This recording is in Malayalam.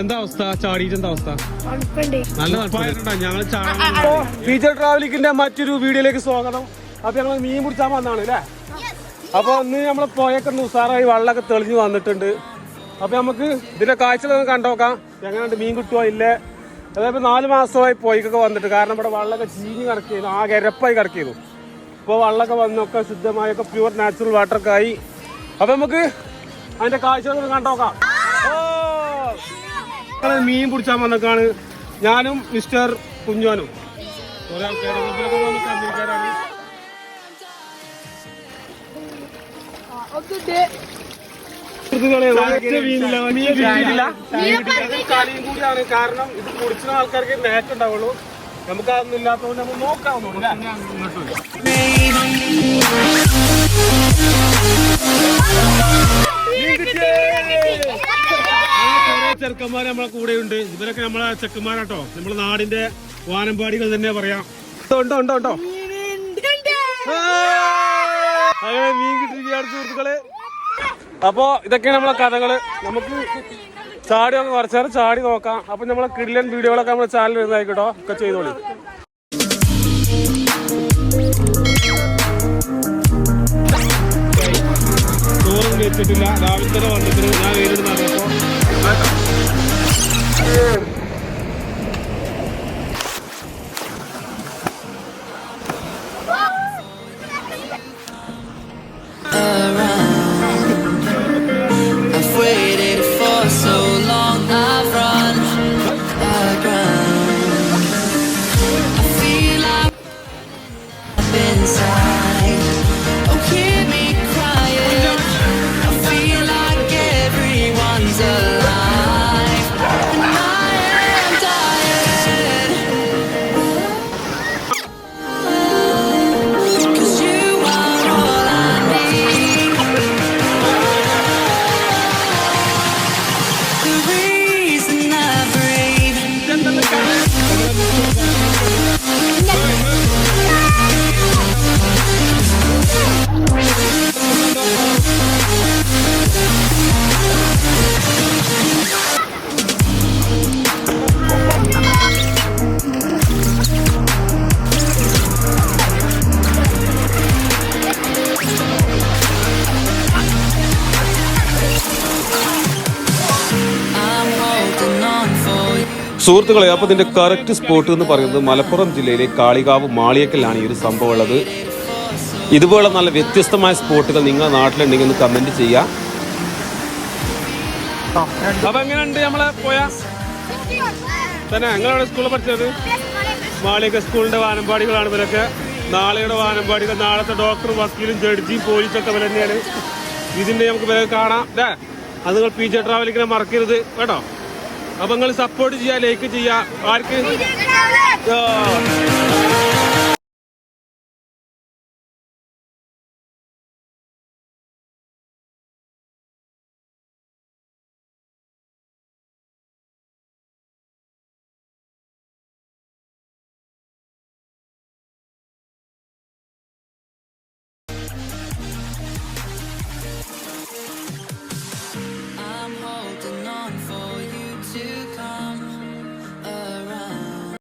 എന്താ അവസ്ഥ? ചാടിയിട്ട് എന്താ അവസ്ഥ? നല്ല തണുപ്പായിട്ടുണ്ടോ ഞങ്ങൾ ഫീച്ചർ ട്രാവലിക്കിന്റെ മറ്റൊരു വീഡിയോയിലേക്ക് സ്വാഗതം. അപ്പൊ ഞങ്ങൾ മീൻ പിടിച്ചാൻ വന്നാണ് അല്ലേ? അപ്പൊ ഇന്ന് നമ്മളെ പോയൊക്കെ ഉസാറായി വെള്ളമൊക്കെ തെളിഞ്ഞു വന്നിട്ടുണ്ട്. അപ്പൊ നമുക്ക് ഇതിന്റെ കാഴ്ചകളൊന്ന് കണ്ടോക്കാം എങ്ങനെയുണ്ട്? മീൻ കിട്ടുമോ ഇല്ലേ? അതായത് നാല് മാസമായി പോയിക്കൊക്കെ വന്നിട്ട്. കാരണം ഇവിടെ വെള്ളമൊക്കെ ചീഞ്ഞ് കിടക്കിയത് ആ ഗരപ്പായി കിടക്കിയത് ഇപ്പോൾ വെള്ളമൊക്കെ വന്നൊക്കെ ശുദ്ധമായൊക്കെ പ്യുവർ നാച്ചുറൽ വാട്ടറൊക്കെ ആയി. അപ്പൊ നമുക്ക് അതിന്റെ കാഴ്ചകൾ കണ്ടോക്കാം ഞങ്ങൾ മീൻ പിടിച്ചാൻ വന്നേക്കാണ്. ഞാനും മിസ്റ്റർ കുഞ്ഞാനും. കുറെ ഇവരൊക്കെ വന്ന് കമ്പനിക്കാരാണ്. കളിയും കൂടിയാണ് കാരണം ഇത് കുടിച്ച ആൾക്കാർക്ക് നേട്ടുണ്ടാവുള്ളൂ ഉണ്ടാവുള്ളൂ. നമുക്ക് അതൊന്നും ഇല്ലാത്തതുകൊണ്ട് നമുക്ക് നോക്കാവുന്നുള്ളൂ അല്ലേ? കുറെ ചെറുക്കന്മാർ നമ്മളെ കൂടെ ഉണ്ട് ഇവരൊക്കെ നമ്മളെ ചെക്കന്മാരാട്ടോ. നമ്മളെ നാടിന്റെ വാനമ്പാടികൾ തന്നെ പറയാം. ഉണ്ടോ അപ്പോ ഇതൊക്കെയാണ് നമ്മളെ കഥകൾ. നമുക്ക് ചാടി നോക്കാം കുറച്ചു നേരം ചാടി നോക്കാം. അപ്പൊ നമ്മളെ കിടിലൻ വീഡിയോകളൊക്കെ നമ്മുടെ ചാനൽ വരുന്നതായിക്കോട്ടോ. ഒക്കെ ചെയ്തോളി. ചോറും കഴിച്ചിട്ടില്ല. രാവിലെ തന്നെ ഞാൻ നേരിടുന്ന അറിയപ്പോ reason I breathe. സുഹൃത്തുക്കളെ അപ്പോൾ ഇതിന്റെ കറക്റ്റ് സ്പോട്ട് എന്ന് പറയുന്നത് മലപ്പുറം ജില്ലയിലെ കാളികാവ് മാളിയക്കലാണ് ഈ ഒരു സംഭവം ഉള്ളത് ഇതുപോലെ നല്ല വ്യത്യസ്തമായ സ്പോട്ടുകൾ നിങ്ങളുടെ നാട്ടിലുണ്ടെങ്കിൽ ഒന്ന് കമന്റ് ചെയ്യാം. അപ്പൊ എങ്ങനെയുണ്ട് നമ്മളെ പോയാ? തന്നെ എങ്ങനെയാണ് സ്കൂളിൽ പഠിച്ചത്? മാളിക സ്കൂളിന്റെ വാനമ്പാടികളാണ് ഇവരൊക്കെ. നാളെയുടെ വാനമ്പാടികൾ നാളത്തെ ഡോക്ടറും വക്കീലും ജഡ്ജിയും പോലീസൊക്കെ ഒക്കെ തന്നെയാണ്. ഇതിന്റെ നമുക്ക് കാണാം. അല്ലേ അത് നിങ്ങൾ പി ജെ ട്രാവലിങ്ങിനെ മറക്കരുത്. കേട്ടോ? അപ്പൊ നിങ്ങൾ സപ്പോർട്ട് ചെയ്യാ ലൈക്ക് ചെയ്യാ ആർക്ക്.